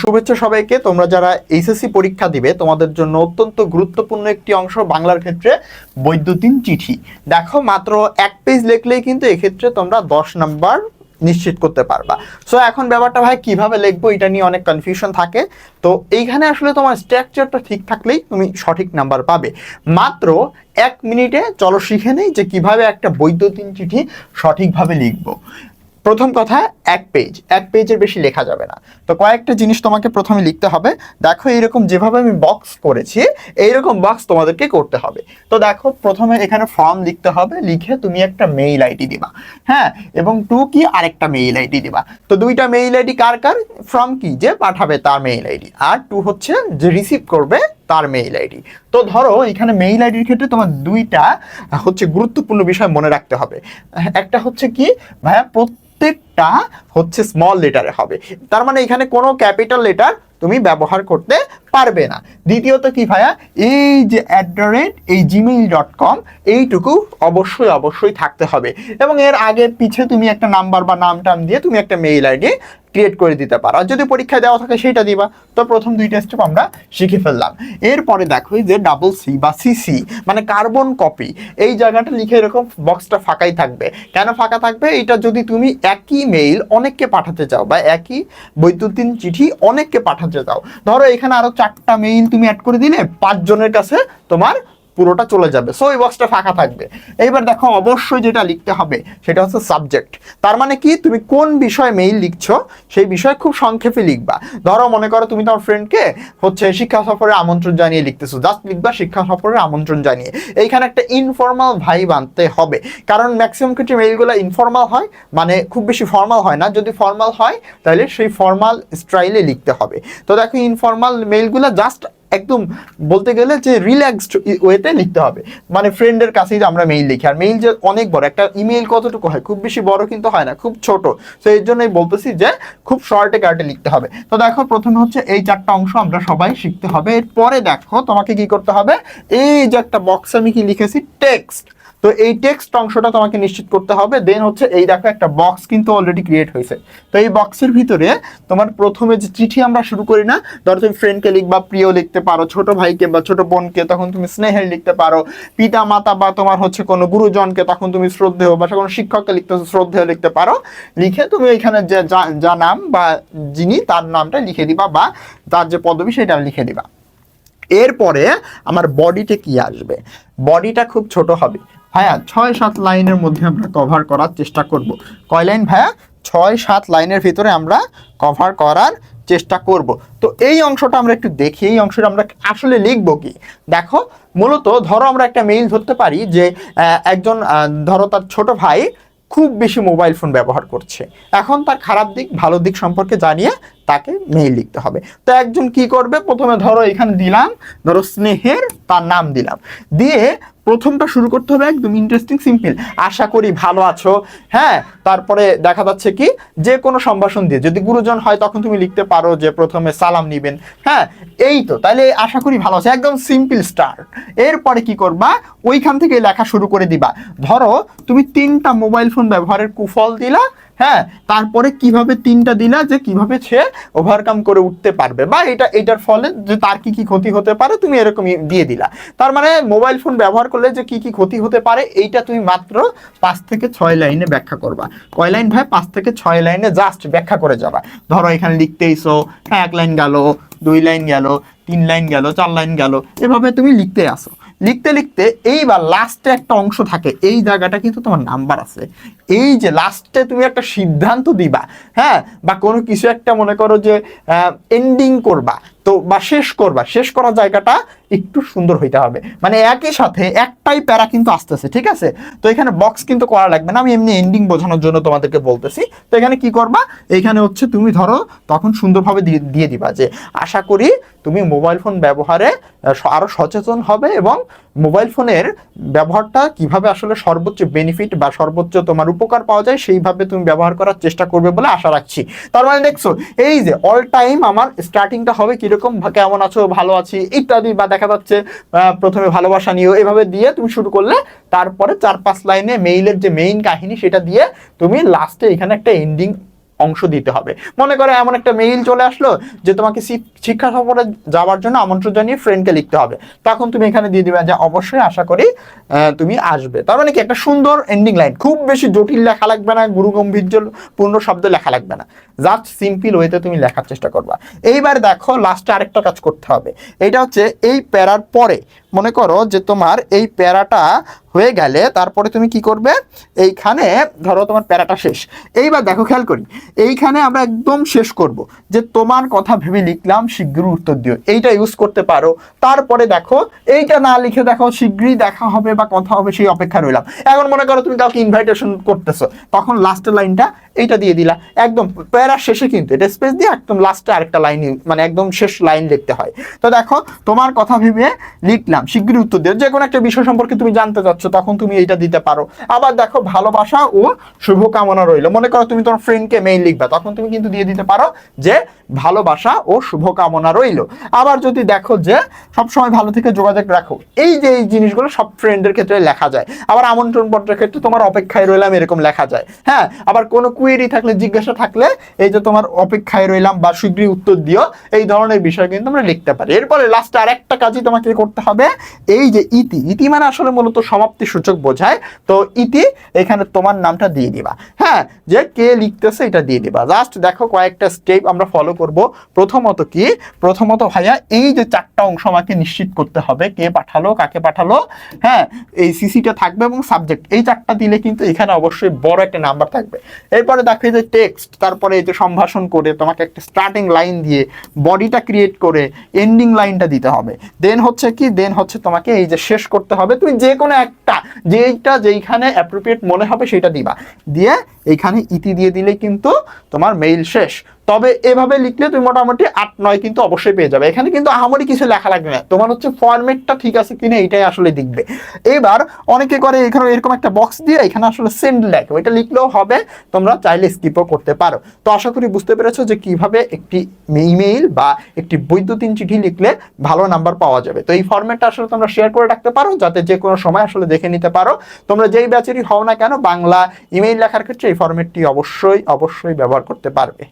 শুভেচ্ছা সবাইকে। তোমরা যারা এইচএসসি পরীক্ষা দিবে, তোমাদের জন্য অত্যন্ত গুরুত্বপূর্ণ একটি অংশ বাংলার ক্ষেত্রে বৈদ্যুতিন চিঠি। দেখো, মাত্র এক পেজ লিখলেই কিন্তু এক্ষেত্রে তোমরা দশ নাম্বার নিশ্চিত করতে পারবা। সো এখন ব্যাপারটা ভাই, কীভাবে লিখব এটা নিয়ে অনেক কনফিউশন থাকে। তো এইখানে আসলে তোমার স্ট্রাকচারটা ঠিক থাকলেই তুমি সঠিক নাম্বার পাবে। মাত্র এক মিনিটে চলো শিখে নেই যে কীভাবে একটা বৈদ্যুতিন চিঠি সঠিকভাবে লিখব। প্রথম কথা, এক পেজ এক পেজের বেশি লেখা যাবে না। তো কয়েকটা জিনিস তোমাকে প্রথমে লিখতে হবে। দেখো এইরকম যেভাবে আমি বক্স করেছি, এইরকম বক্স তোমাদেরকে করতে হবে। তো দেখো, প্রথমে এখানে ফর্ম লিখতে হবে। লিখে তুমি একটা মেইল আইডি দিবা। হ্যাঁ? এবং টু কি? আরেকটা মেইল আইডি দিবা। তো দুইটা মেইল আইডি কার কার? ফ্রম কি? যে পাঠাবে তার মেইল আইডি আর টু হচ্ছে যে রিসিভ করবে তার মেইল আইডি তো ধরো, এখানে মেইল আইডির ক্ষেত্রে তোমার দুইটা হচ্ছে গুরুত্বপূর্ণ বিষয় মনে রাখতে হবে। একটা হচ্ছে কি? ভাইয়া প্রত্যেকটা হচ্ছে স্মল লেটারে হবে। তার মানে এখানে কোনো ক্যাপিটাল লেটার তুমি ব্যবহার করতে পারবে না। দ্বিতীয়ত কি ভাইয়া? এই যে অ্যাট দ্য রেট এই জিমেইল ডট কম এইটুকু অবশ্যই অবশ্যই থাকতে হবে। এবং এর আগে পিছে তুমি একটা নাম্বার বা নাম টাম দিয়ে তুমি একটা মেইল আইডি ক্রিয়েট করে দিতে পারো। আর যদি পরীক্ষায় দেওয়া থাকে সেটা দিবা। তো প্রথম দুইটা স্টেপ আমরা শিখে ফেললাম। এরপরে দেখো যে ডাবল সি বা সিসি মানে কার্বন কপি এই জায়গাটা লিখে এরকম বক্সটা ফাঁকাই থাকবে। কেন ফাঁকা থাকবে? এটা যদি তুমি একই মেইল অনেককে পাঠাতে চাও বা একই বৈদ্যুতিন চিঠি অনেককে পাঠাতে চাও। ধরো এখানে আরও চারটা মেইল তুমি অ্যাড করে দিলে, পাঁচজনের কাছে তোমার পুরোটা চলে যাবে। সো এই বক্সটা ফাঁকা থাকবে। এইবার দেখো, অবশ্যই যেটা লিখতে হবে, সেটা হচ্ছে সাবজেক্ট তার মানে কি? তুমি কোন বিষয়ে মেইল লিখছো, সেই বিষয়ে খুব সংক্ষেপে লিখবা। ধরো, মনে করো তুমি তোমার ফ্রেন্ডকে হচ্ছে শিক্ষা সফরে আমন্ত্রণ জানিয়ে লিখতেছো। জাস্ট লিখবা শিক্ষা সফরে আমন্ত্রণ জানিয়ে। এইখানে একটা ইনফর্মাল ভাইব আনতে হবে। কারণ ম্যাক্সিমাম ক্ষেত্রে মেইলগুলো ইনফর্মাল হয় মানে খুব বেশি ফর্মাল হয় না। যদি ফর্মাল হয়, তাহলে সেই ফর্মাল স্টাইলে লিখতে হবে। তো দেখো ইনফর্মাল মেইলগুলো জাস্ট একদম বলতে গেলে যে রিল্যাক্সড ওয়েতে লিখতে হবে। মানে ফ্রেন্ডের কাছেই আমরা মেইল লিখি। আর মেইল যে অনেক বড়, একটা ইমেইল কতটুকু হয়? খুব বেশি বড় কিন্তু হয় না, খুব ছোট। তো এর জন্যই বলতেছি যে খুব শর্টে কার্টে লিখতে হবে। তো দেখো, প্রথমে হচ্ছে এই চারটা অংশ আমরা সবাই শিখতে হবে। এরপরে দেখো তোমাকে কি করতে হবে? এই যে একটা বক্স আমি কি লিখেছি? টেক্সট তো এই টেক্সট অংশটা তোমাকে নিশ্চিত করতে হবে। দেন হচ্ছে এই দেখো একটা বক্স কিন্তু অলরেডি ক্রিয়েট হয়েছে। তো এই বক্সের ভিতরে তোমার প্রথমে যে চিঠি আমরা শুরু করি না, ধরো তুমি ফ্রেন্ডকে লিখবা, প্রিয় লিখতে পারো, ছোট ভাইকে বা ছোট বোনকে, তখন তুমি স্নেহের লিখতে পারো পিতা মাতা বা তোমার হচ্ছে কোনো গুরুজনকে, তখন তুমি শ্রদ্ধেয় বা কোনো শিক্ষককে লিখতে, শ্রদ্ধেয় লিখতে পারো। লিখে তুমি এখানে যে যা- নাম বা যিনি তার নামটা লিখে দিবা বা তার যে পদবি সেটা লিখে দিবা। এরপরে আমার বডিতে কি আসবে? বডিটা খুব ছোট হবে। ভাইয়া, ছয় সাত লাইনের মধ্যে আমরা কভার করার চেষ্টা করব। কয় লাইন ভাইয়া? ছয় সাত লাইনের ভিতরে আমরা কভার করার চেষ্টা করব। তো এই অংশটা আমরা একটু দেখি, এই অংশটা আমরা আসলে লিখব কি? দেখো, মূলত ধরো আমরা একটা মেইল ধরতে পারি যে একজন ধরো তার ছোট ভাই খুব বেশি মোবাইল ফোন ব্যবহার করছে। এখন তার খারাপ দিক, ভালো দিক সম্পর্কে জানিয়ে তাকে মেইল লিখতে হবে। তো একজন কি করবে? প্রথমে ধরো এখানে দিলাম, ধরো স্নেহের তার নাম দিলাম। দিয়ে প্রথমটা শুরু করতে হবে একদম ইন্টারেস্টিং সিম্পল আশা করি ভালো আছো। হ্যাঁ তারপরে দেখা যাচ্ছে কি, যে কোনো সম্ভাষণ দিয়ে যদি গুরুজন হয় তখন তুমি লিখতে পারো যে প্রথমে সালাম নিবেন। হ্যাঁ এই তো তাহলে আশা করি ভালো আছে। একদম সিম্পল স্টার্ট এরপরে কি করবা? ওইখান থেকে লেখা শুরু করে দিবা। ধরো, তুমি তিনটা মোবাইল ফোন ব্যবহারের কুফল দিলা হ্যাঁ তারপরে কীভাবে তিনটা দিলা যে কীভাবে সে ওভারকাম করে উঠতে পারবে? বা এটা, এটার ফলে যে তার কি কি ক্ষতি হতে পারে, তুমি এরকমই দিয়ে দিলা। তার মানে মোবাইল ফোন ব্যবহার করলে যে কি কি ক্ষতি হতে পারে, এইটা তুমি মাত্র পাঁচ থেকে ছয় লাইনে ব্যাখ্যা করবা। কয় লাইন ভাই? পাঁচ থেকে ছয় লাইনে জাস্ট ব্যাখ্যা করে যাবা। ধরো এখানে লিখতেইছো হ্যাঁ এক লাইন গেল, দুই লাইন গেল, তিন লাইন গেল, চার লাইন গেল, এভাবে তুমি লিখতে আসো। লিখতে লিখতে এইবার লাস্টে একটা অংশ থাকে, এই জায়গাটা কিন্তু তোমার নাম্বার আছে। এই যে লাস্টে তুমি একটা সিদ্ধান্ত দিবা হ্যাঁ? বা কোনো কিছু একটা মনে করো যে এন্ডিং করবা। তো বা শেষ করবা, শেষ করার জায়গাটা একটু সুন্দর হইতে হবে। মানে একই সাথে একটাই প্যারা কিন্তু আসতেছে, ঠিক আছে? তো এখানে বক্স কিন্তু করা লাগবে না, আমি এমনি এন্ডিং বোঝানোর জন্য তোমাদেরকে বলতেছি। তো এখানে কি করবা? এখানে হচ্ছে তুমি ধরো তখন সুন্দরভাবে দিয়ে দিবা যে, আশা করি তুমি মোবাইল ফোন ব্যবহারে আরও আরও সচেতন হবে এবং মোবাইল ফোনের ব্যবহারটা কীভাবে আসলে সর্বোচ্চ বেনিফিট বা সর্বোচ্চ তোমার উপকার পাওয়া যায়, সেইভাবে তুমি ব্যবহার করার চেষ্টা করবে বলে আশা রাখছি। তার মানে দেখছ, এই যে অল টাইম আমার স্টার্টিংটা হবে কীরকম কেমন আছো, ভালো আছি, ইত্যাদি বা দেখা যাচ্ছে প্রথমে ভালোবাসা নিও, এভাবে দিয়ে তুমি শুরু করলে তারপরে চার পাঁচ লাইনে মেইলের যে মেইন কাহিনী সেটা দিয়ে তুমি লাস্টে এখানে একটা এন্ডিং অংশ দিতে হবে। মনে করো এমন একটা মেইল চলে আসলো যে তোমাকে শিক্ষা সফরে যাওয়ার জন্য আমন্ত্রণ জানিয়ে ফ্রেন্ডকে লিখতে হবে। তখন তুমি এখানে দিয়ে দিবে যে অবশ্যই আশা করি তুমি আসবে। তার মানে কি একটা সুন্দর এন্ডিং লাইন খুব বেশি জটিল লেখা লাগবে না, গুরু গম্ভীর্য পূর্ণ শব্দ লেখা লাগবে না। জাস্ট সিম্পল ওয়েতে তুমি লেখার চেষ্টা করবা। এইবার দেখো লাস্টে আরেকটা কাজ করতে হবে। এটা হচ্ছে এই প্যারার পরে মনে করো যে তোমার এই প্যারাটা হয়ে গেলে তারপরে তুমি কি করবে? এইখানে ধরো তোমার প্যারাটা শেষ। এইবার দেখো খেয়াল করি, এইখানে আমরা একদম শেষ করব। যে তোমার কথা ভেবে লিখলাম শীঘ্রই উত্তর দিও। এইটা ইউজ করতে পারো। তারপরে দেখো, এইটা না লিখে দেখো শীঘ্রই দেখা হবে বা কথা হবে, সেই অপেক্ষা রইলাম। এখন মনে করো তুমি কাউকে ইনভাইটেশন করতেছো, তখন লাস্টের লাইনটা এইটা দিয়ে দিলা। একদম প্যারা শেষে কিন্তু এটা স্পেস দিয়ে একদম লাস্টে আরেকটা লাইন মানে একদম শেষ লাইন লিখতে হয়। তো দেখো, তোমার কথা ভেবে লিখলাম শীঘ্রই উত্তর দিও। যে কোনো একটা বিষয় সম্পর্কে তুমি জানতে চাচ্ছ, তখন তুমি এইটা দিতে পারো। আবার দেখো, ভালোবাসা ও শুভকামনা রইল। মনে করো তুমি তোমার ফ্রেন্ডকে মেইল লিখবা, তখন তুমি কিন্তু দিয়ে দিতে পারো যে ভালোবাসা ও শুভকামনা রইল। আবার যদি দেখো যে সবসময় ভালো থেকে যোগাযোগ রাখো, এই যে এই জিনিসগুলো সব ফ্রেন্ডের ক্ষেত্রে লেখা যায়। আবার আমন্ত্রণ পত্রের ক্ষেত্রে তোমার অপেক্ষায় রইলাম, এরকম লেখা যায়। হ্যাঁ আবার কোনো কুয়েরি থাকলে, জিজ্ঞাসা থাকলে এই যে তোমার অপেক্ষায় রইলাম বা শীঘ্রই উত্তর দিও, এই ধরনের বিষয় কিন্তু আমরা লিখতে পারি। এরপরে লাস্টে আরেকটা কাজই তোমাকে করতে হবে, এই যে ইতি। ইতি মানে আসলে মূলত সমাপ্তি সূচক বোঝায়। তো ইতি, এখানে তোমার নামটা দিয়ে দিবা। হ্যাঁ যে কে লিখতেছে এটা দিয়ে দিবা। জাস্ট দেখো কয়েকটা স্টেপ আমরা ফলো করব। প্রথমত কি? প্রথমত ভাইয়া, এই যে চারটা অংশ আমাকে নিশ্চিত করতে হবে, কে পাঠালো, কাকে পাঠালো। হ্যাঁ এই সিসিটা থাকবে এবং সাবজেক্ট এই চারটা দিলে কিন্তু এখানে অবশ্যই বড় একটা নাম্বার থাকবে। এরপরে দেখো এই যে টেক্সট তারপরে এই যে সম্ভাষণ করে তোমাকে একটা স্টার্টিং লাইন দিয়ে বডিটা ক্রিয়েট করে এন্ডিং লাইনটা দিতে হবে। দেন হচ্ছে কি? দেন হচ্ছে তোমাকে এই যে শেষ করতে হবে। তুমি যে কোনো একটা, যেইটা যেইখানে অ্যাপ্রোপ্রিয়েট মনে হবে সেটা দিবা। দিয়ে এইখানে ইতি দিয়ে দিলে কিন্তু তোমার মেইল শেষ। তবে এভাবে লিখলে তুমি মোটামুটি আট, নয় কিন্তু অবশ্যই পেয়ে যাবে। এখানে কিন্তু আহামরি কিছু লেখা লাগবে না। তোমার হচ্ছে ফরম্যাটটা ঠিক আছে কিনা এটাই আসলে দেখবে। এবার অনেকে করে এখানে এরকম একটা বক্স দিয়ে এখানে আসলে সেন্ড লেখো। এটা লিখলেও হবে, তোমরা চাইলে স্কিপও করতে পারো। তো আশা করি বুঝতে পেরেছ যে কীভাবে একটি ইমেইল বা একটি বৈদ্যুতিন চিঠি লিখলে ভালো নাম্বার পাওয়া যাবে। তো এই ফরম্যাটটা আসলে তোমরা শেয়ার করে রাখতে পারো, যাতে যে কোনো সময় আসলে দেখে নিতে পারো। তোমরা যেই ব্যাচেরই হও না কেন, বাংলা ইমেইল লেখার ক্ষেত্রে এই ফরম্যাটটি অবশ্যই অবশ্যই ব্যবহার করতে পারবে।